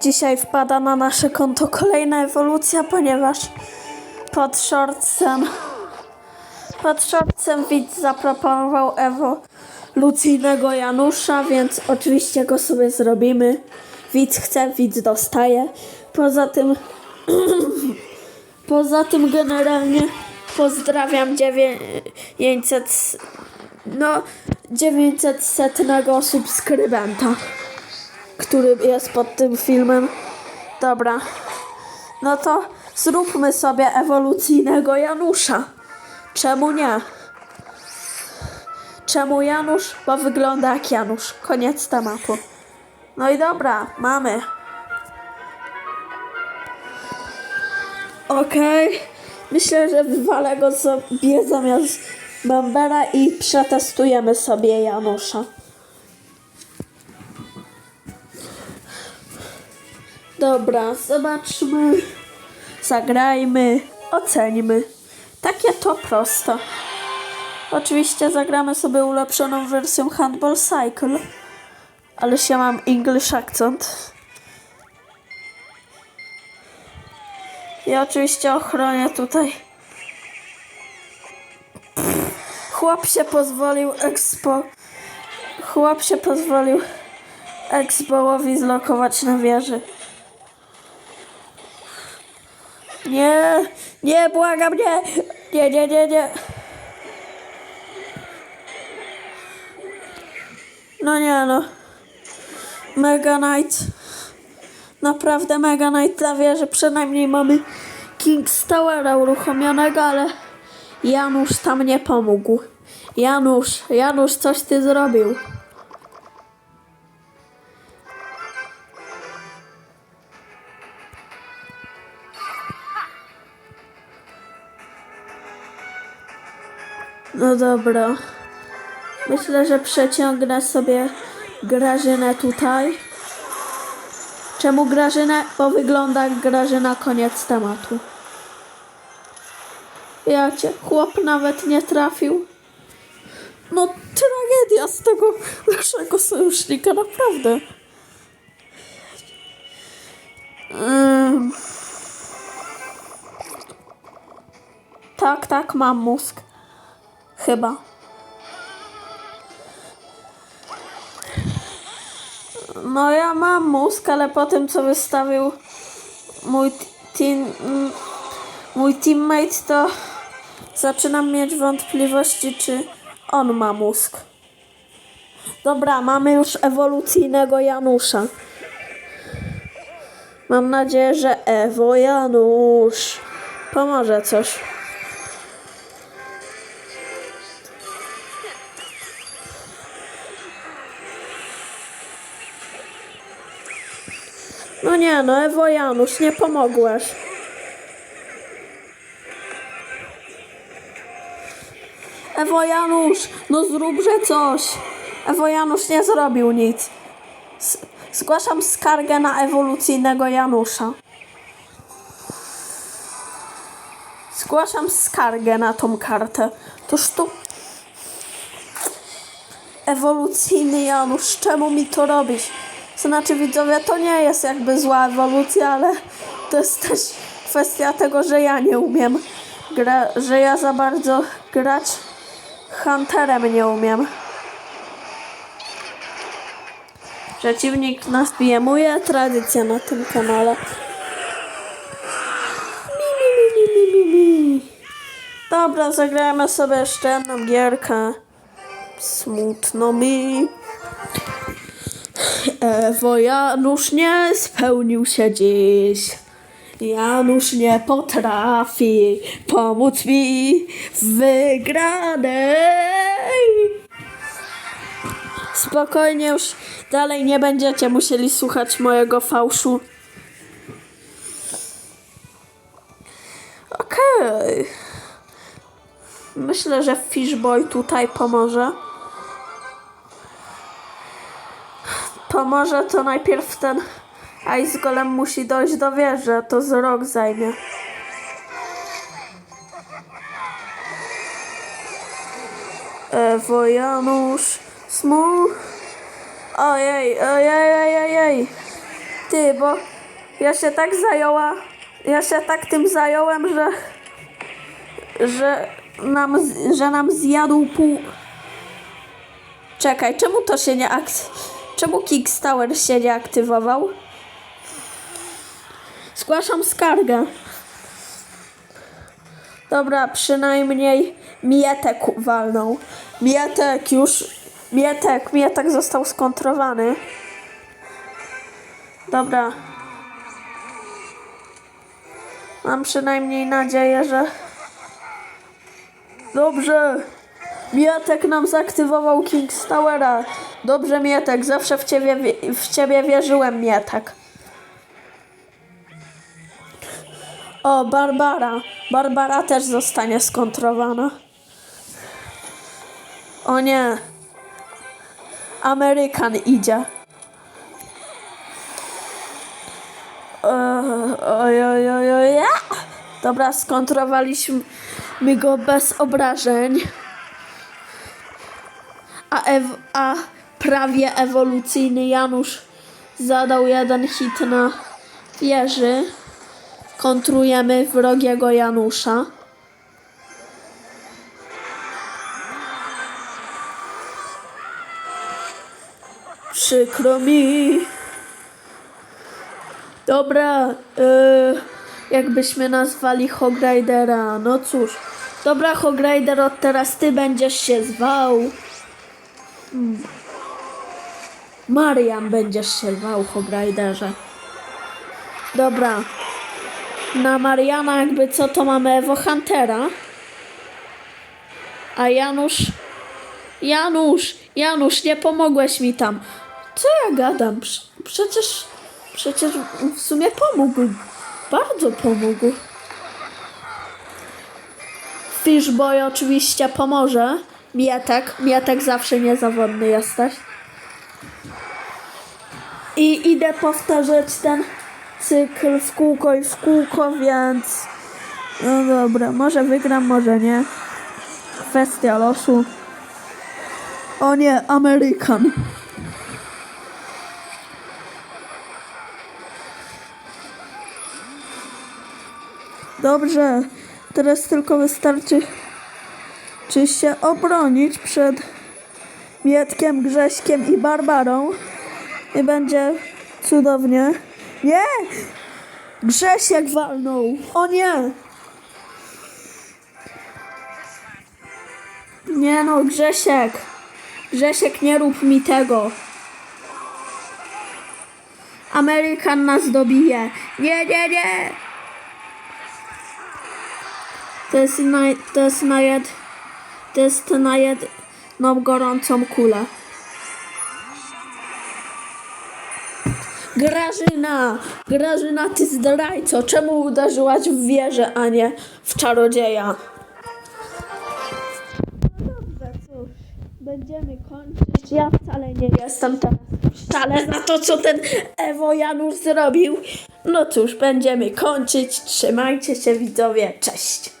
dzisiaj wpada na nasze konto kolejna ewolucja, ponieważ pod shortsem pod shortsem widz zaproponował ewolucyjnego Janusza, więc oczywiście go sobie zrobimy. Widz chce, widz dostaje. Poza tym poza tym generalnie pozdrawiam 900 no 900 setnego subskrybenta który jest pod tym filmem. Dobra. No to zróbmy sobie ewolucyjnego Janusza. Czemu nie? Czemu Janusz? Bo wygląda jak Janusz. Koniec tematu. No i dobra, mamy. Okej. Myślę, że wywalę go sobie zamiast Bambera i przetestujemy sobie Janusza. Dobra, zobaczmy, zagrajmy, oceńmy. Takie to prosto. Oczywiście zagramy sobie ulepszoną wersją Handball Cycle, ale się mam English accent. I oczywiście ochronię tutaj. Chłop się pozwolił expo... Chłop się pozwolił Exbołowi zlokować na wieży. Nie, nie, błagam, nie, nie, nie, nie, nie. No nie no. Mega Knight. Naprawdę Mega Knight na wieży. Przynajmniej mamy King's Towera uruchomionego, ale Janusz tam nie pomógł. Janusz, Janusz, coś ty zrobił. No dobra. Myślę, że przeciągnę sobie Grażynę tutaj. Czemu Grażynę? Bo wygląda jak Grażyna koniec tematu. Ja cię, chłop nawet nie trafił. No tragedia z tego naszego sojusznika, naprawdę. Tak, tak, mam mózg. Chyba. No ja mam mózg, ale po tym co wystawił mój team, mój teammate, to zaczynam mieć wątpliwości, czy on ma mózg. Dobra, mamy już ewolucyjnego Janusza. Mam nadzieję, że Ewo Janusz pomoże coś. No nie, no Ewo Janusz, nie pomogłeś. Ewo Janusz, no zróbże coś. Ewo Janusz nie zrobił nic. S- zgłaszam skargę na ewolucyjnego Janusza. Zgłaszam skargę na tą kartę. Toż to... Ewolucyjny Janusz, czemu mi to robisz? Znaczy widzowie, to nie jest jakby zła ewolucja, ale to jest też kwestia tego, że ja nie umiem gra, że ja za bardzo grać Hunterem nie umiem. Przeciwnik nas bije. Moja tradycja na tym kanale. Dobra, zagrajmy sobie jeszcze jedną gierkę. Smutno mi. Ewo Janusz nie spełnił się dziś. Janusz nie potrafi pomóc mi w wygranej. Spokojnie już dalej nie będziecie musieli słuchać mojego fałszu. Okej. Myślę, że Fishboy tutaj pomoże. Pomoże, to najpierw ten Ice Golem musi dojść do wieży, to z rok zajmie. Ewo Janusz. Ojej, ojej, ojej, ojej. Ty, bo ja się tak zajęła, ja się tak tym zająłem, że że nam, że nam zjadł pół... Czekaj, czemu to się nie akt... Czemu Kickstarter się nie aktywował? Zgłaszam skargę. Dobra, przynajmniej Mietek walnął. Mietek już... Mietek, Mietek został skontrowany. Dobra. Mam przynajmniej nadzieję, że... Dobrze. Mietek nam zaktywował King's Towera. Dobrze, Mietek, zawsze w ciebie, w ciebie wierzyłem, Mietek. O, Barbara. Barbara też zostanie skontrowana. O nie. Amerykan idzie. Oj, oj, oj, oj. Dobra, skontrowaliśmy go bez obrażeń. Ew- a prawie ewolucyjny Janusz zadał jeden hit na wieży. Kontrujemy wrogiego Janusza. Przykro mi. Dobra, yy, jakbyśmy nazwali Hogridera. No cóż. Dobra, Hogrider, od teraz ty będziesz się zwał. Marian będziesz się zwał, Hogriderze. Dobra. Na Mariana jakby co to mamy Evo Huntera. A Janusz... Janusz, Janusz, nie pomogłeś mi tam. Co ja gadam? Prze- Przecież, przecież w sumie pomógł. Bardzo pomógł. Fishboy oczywiście pomoże. Mietek, Mietek zawsze niezawodny jesteś. I idę powtarzać ten cykl w kółko i w kółko, więc... No dobra, może wygram, może nie. Kwestia losu. O nie, Amerykan. Dobrze, teraz tylko wystarczy czy się obronić przed Mietkiem, Grześkiem i Barbarą i będzie cudownie. Nie! Grzesiek walnął! O nie! Nie no, Grzesiek! Grzesiek, nie rób mi tego! Amerykan nas dobije! Nie, nie, nie! To jest na, to jest jest na jedną gorącą kulę. Grażyna! Grażyna, ty zdrajco! Czemu uderzyłaś w wieżę, a nie w czarodzieja? No dobrze, cóż, będziemy kończyć. Ja wcale nie jestem teraz wcale za to, co ten Ewo Janusz zrobił. No cóż, będziemy kończyć. Trzymajcie się widzowie, cześć!